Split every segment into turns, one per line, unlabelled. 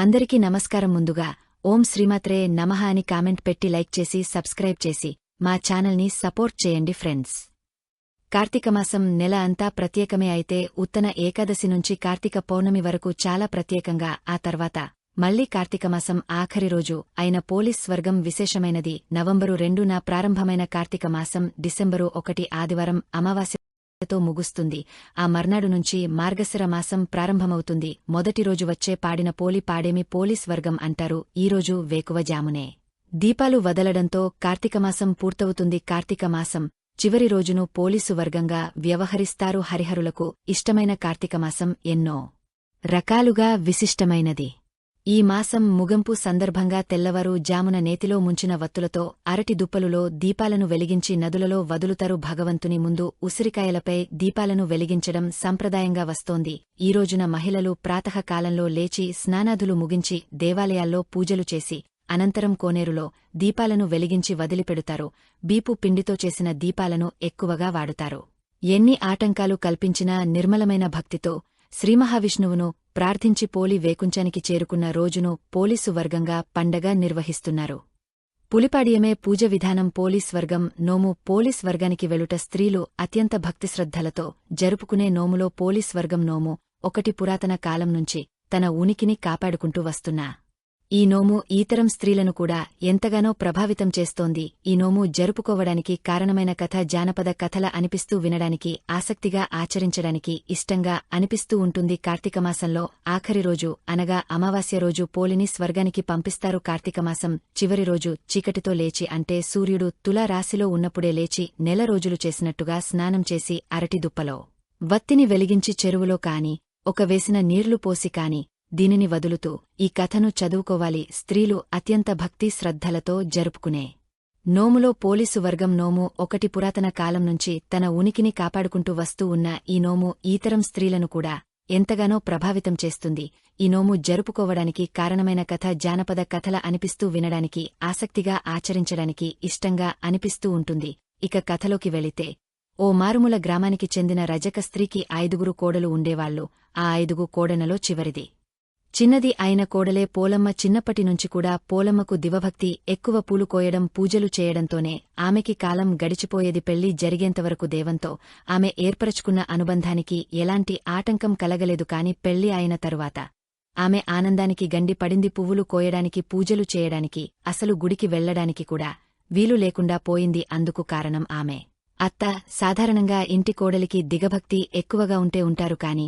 అందరికీ నమస్కారం ముందుగా ఓం శ్రీమాత్రే నమః అని కామెంట్ పెట్టి లైక్ చేసి సబ్స్క్రైబ్ చేసి మా ఛానల్ని సపోర్ట్ చేయండి ఫ్రెండ్స్. కార్తీకమాసం నెల అంతా ప్రత్యేకమే అయితే ఉత్తన ఏకాదశి నుంచి కార్తీక పౌర్ణమి వరకు చాలా ప్రత్యేకంగా ఆ తర్వాత మళ్ళీ కార్తీకమాసం ఆఖరి రోజు అయిన పోలీస్ స్వర్గం విశేషమైనది. నవంబరు రెండున ప్రారంభమైన కార్తీక మాసం డిసెంబరు ఒకటి ఆదివారం తో ముగుస్తుంది. ఆ మర్నాడు నుంచి మార్గశిర మాసం ప్రారంభమవుతుంది. మొదటి రోజు వచ్చే పాడిన పోలి పాడేమి పోలీస్ వర్గం అంటారు. ఈరోజు వేకువజామునే దీపాలు వదలడంతో కార్తీకమాసం పూర్తవుతుంది. కార్తీకమాసం చివరి రోజును పోలీసు వర్గంగా వ్యవహరిస్తారు హరిహరులకు. ఇష్టమైన కార్తీకమాసం ఎన్నో రకాలుగా విశిష్టమైనది. ఈ మాసం ముగంపు సందర్భంగా తెల్లవారు జామున నేతిలో ముంచిన వత్తులతో అరటి దుప్పలులో దీపాలను వెలిగించి నదులలో వదులుతారు భగవంతుని ముందు ఉసిరికాయలపై దీపాలను వెలిగించడం సంప్రదాయంగా వస్తోంది. ఈ రోజున మహిళలు ప్రాతకాలంలో లేచి స్నానాదులు ముగించి దేవాలయాల్లో పూజలు చేసి అనంతరం కోనేరులో దీపాలను వెలిగించి వదిలిపెడుతారు. బీపు పిండితో చేసిన దీపాలను ఎక్కువగా వాడుతారు. ఎన్ని ఆటంకాలు కల్పించినా నిర్మలమైన భక్తితో శ్రీమహావిష్ణువును ప్రార్థించి పోలి వేకుంచానికి చేరుకున్న రోజును పోలీసు వర్గంగా పండగ నిర్వహిస్తున్నారు. పులిపాడియమే పూజ విధానం పోలీస్ వర్గం నోము పోలీస్ వర్గానికి వెలుట స్త్రీలు అత్యంత భక్తిశ్రద్ధలతో జరుపుకునే నోములో పోలీస్ వర్గం నోము ఒకటి పురాతన కాలం నుంచి తన ఉనికిని కాపాడుకుంటూ వస్తున్నా. ఈ నోము ఈతరం స్త్రీలను కూడా ఎంతగానో ప్రభావితం చేస్తోంది. ఈ నోము జరుపుకోవడానికి కారణమైన కథ జానపద కథల అనిపిస్తూ వినడానికి ఆసక్తిగా ఆచరించడానికి ఇష్టంగా అనిపిస్తూ ఉంటుంది. కార్తీకమాసంలో ఆఖరి రోజు అనగా అమావాస్య రోజు పోలిని స్వర్గానికి పంపిస్తారు. కార్తీకమాసం చివరి రోజు చీకటితో లేచి అంటే సూర్యుడు తుల రాశిలో ఉన్నప్పుడే లేచి నెల రోజులు చేసినట్టుగా స్నానం చేసి అరటి దుప్పలో వత్తిని వెలిగించి చెరువులో కాని ఒక వేసిన నీర్లు పోసి కాని దీనిని వదులుతూ ఈ కథను చదువుకోవాలి స్త్రీలు అత్యంత భక్తి శ్రద్ధలతో జరుపుకునే. నోములో పోలీసు వర్గం నోము ఒకటి పురాతన కాలం నుంచి తన ఉనికిని కాపాడుకుంటూ వస్తూ ఉన్న ఈ నోము ఈతరం స్త్రీలను కూడా ఎంతగానో ప్రభావితం చేస్తుంది. ఈ నోము జరుపుకోవడానికి కారణమైన కథ జానపద కథల అనిపిస్తూ వినడానికి ఆసక్తిగా ఆచరించడానికి ఇష్టంగా అనిపిస్తూ ఉంటుంది. ఇక కథలోకి వెళితే ఓ మారుమూల గ్రామానికి చెందిన రజక స్త్రీకి ఐదుగురు కోడలు ఉండేవాళ్ళు ఆ ఐదుగు కోడనలో చివరిది. చిన్నది అయిన కోడలే పోలమ్మ చిన్నప్పటినుంచి కూడా పోలమ్మకు దివభక్తి ఎక్కువ పూలు కోయడం పూజలు చేయడంతోనే ఆమెకి కాలం గడిచిపోయేది పెళ్ళి జరిగేంతవరకు దేవంతో ఆమె ఏర్పరచుకున్న అనుబంధానికి ఎలాంటి ఆటంకం కలగలేదు కాని పెళ్ళి అయిన తరువాత ఆమె ఆనందానికి గండి పడింది పువ్వులు కోయడానికి పూజలు చేయడానికి అసలు గుడికి వెళ్ళడానికి కూడా వీలు లేకుండా పోయింది అందుకు కారణం ఆమె. అత్త సాధారణంగా ఇంటి కోడలికి దిగభక్తి ఎక్కువగా ఉంటే ఉంటారు కాని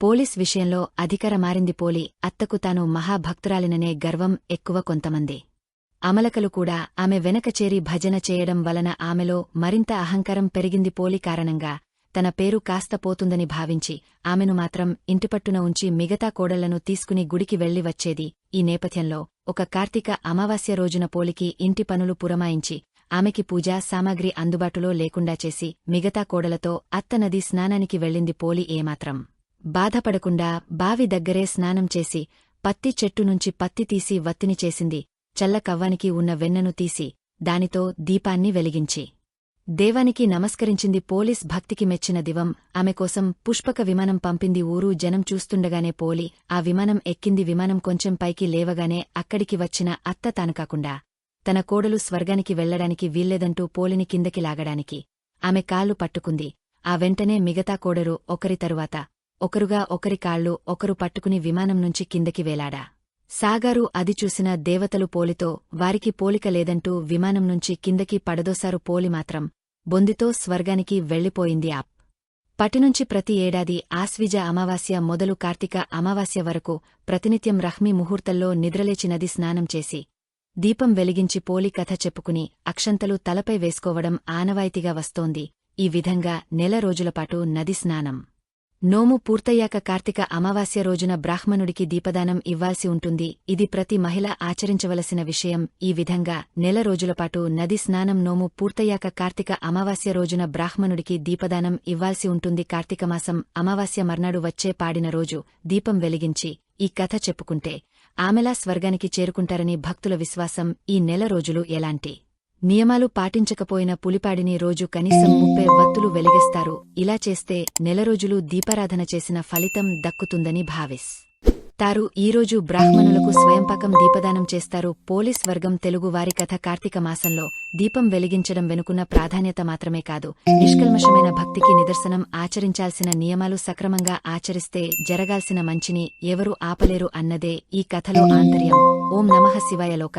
పోలీస్ విషయంలో అధికర మారింది పోలి అత్తకు తాను మహాభక్తురాలిననే గర్వం ఎక్కువ కొంతమంది. అమలకలు కూడా ఆమె వెనక చేరి భజన చేయడం వలన ఆమెలో మరింత అహంకారం పెరిగింది పోలి కారణంగా తన పేరు కాస్త పోతుందని భావించి ఆమెను మాత్రం ఇంటిపట్టున ఉంచి మిగతా కోడళ్ళను తీసుకుని గుడికి వెళ్ళి వచ్చేది ఈ నేపథ్యంలో ఒక కార్తీక అమావాస్య రోజున పోలికి ఇంటి పనులు పురమాయించి ఆమెకి పూజా సామాగ్రి అందుబాటులో లేకుండా చేసి మిగతా కోడలతో అత్తనది స్నానానికి వెళ్ళింది పోలి ఏమాత్రం. బాధపడకుండా బావి దగ్గరే స్నానం చేసి పత్తి చెట్టు నుంచి పత్తి తీసి వత్తిని చేసింది. చల్లకవ్వానికి ఉన్న వెన్నను తీసి దానితో దీపాన్ని వెలిగించి. దేవానికి నమస్కరించింది పోలీస్ భక్తికి మెచ్చిన దివం. ఆమె కోసం పుష్పక విమానం పంపింది. ఊరు జనం చూస్తుండగానే పోలి ఆ విమానం ఎక్కింది. విమానం కొంచెం పైకి లేవగానే అక్కడికి వచ్చిన అత్త తాను కాకుండా. తన కోడలు స్వర్గానికి వెళ్ళడానికి వీల్లేదంటూ పోలిని కిందకి లాగడానికి. ఆమె కాళ్ళు పట్టుకుంది. ఆ వెంటనే మిగతా కోడరు ఒకరి తరువాత ఒకరుగా ఒకరి కాళ్ళు ఒకరు పట్టుకుని విమానం నుంచి కిందకి వేలాడా. సాగారు అది చూసిన దేవతలు పోలితో వారికి పోలిక లేదంటూ విమానం నుంచి కిందకి పడదోసారు పోలి మాత్రం బొందితో స్వర్గానికి వెళ్ళిపోయింది ఆప్. పటినుంచి ప్రతి ఏడాది ఆస్విజ అమావాస్య మొదలు కార్తీక అమావాస్య వరకు ప్రతినిత్యం రహ్మీ ముహూర్తంలో నిద్రలేచి నది స్నానం చేసి దీపం వెలిగించి పోలి కథ చెప్పుకుని అక్షంతలు తలపై వేసుకోవడం ఆనవాయితీగా వస్తోంది. ఈ విధంగా నెల రోజులపాటు నది స్నానం. నోము పూర్తయ్యాక కార్తీక అమావాస్య రోజున బ్రాహ్మణుడికి దీపదానం ఇవ్వాల్సి ఉంటుంది. ఇది ప్రతి మహిళ ఆచరించవలసిన విషయం. ఈ విధంగా నెల రోజులపాటు నది స్నానం నోము పూర్తయ్యాక కార్తీక అమావాస్య రోజున బ్రాహ్మణుడికి దీపదానం ఇవ్వాల్సి ఉంటుంది. కార్తీకమాసం అమావాస్య మర్నాడు వచ్చే పాడిన రోజు దీపం వెలిగించి ఈ కథ చెప్పుకుంటే ఆమెలా స్వర్గానికి చేరుకుంటారని భక్తుల విశ్వాసం ఈ నెల రోజులు ఎలాంటి నియమాలు పాటించకపోయిన పులిపాడిని రోజు కనీసం ముప్పై వత్తులు వెలిగిస్తారు. ఇలా చేస్తే నెల రోజులు దీపారాధన చేసిన ఫలితం దక్కుతుందని భావిస్. తారు ఈరోజు బ్రాహ్మణులకు స్వయంపాకం దీపదానం చేస్తారు. పోలీస్ వర్గం తెలుగు వారి కథ కార్తీక మాసంలో దీపం వెలిగించడం వెనుకున్న ప్రాధాన్యత మాత్రమే కాదు. నిష్కల్మషమైన భక్తికి నిదర్శనం ఆచరించాల్సిన నియమాలు సక్రమంగా ఆచరిస్తే జరగాల్సిన మంచిని ఎవరు ఆపలేరు అన్నదే ఈ కథలో ఆంతర్యం. ఓం నమః శివాయలోక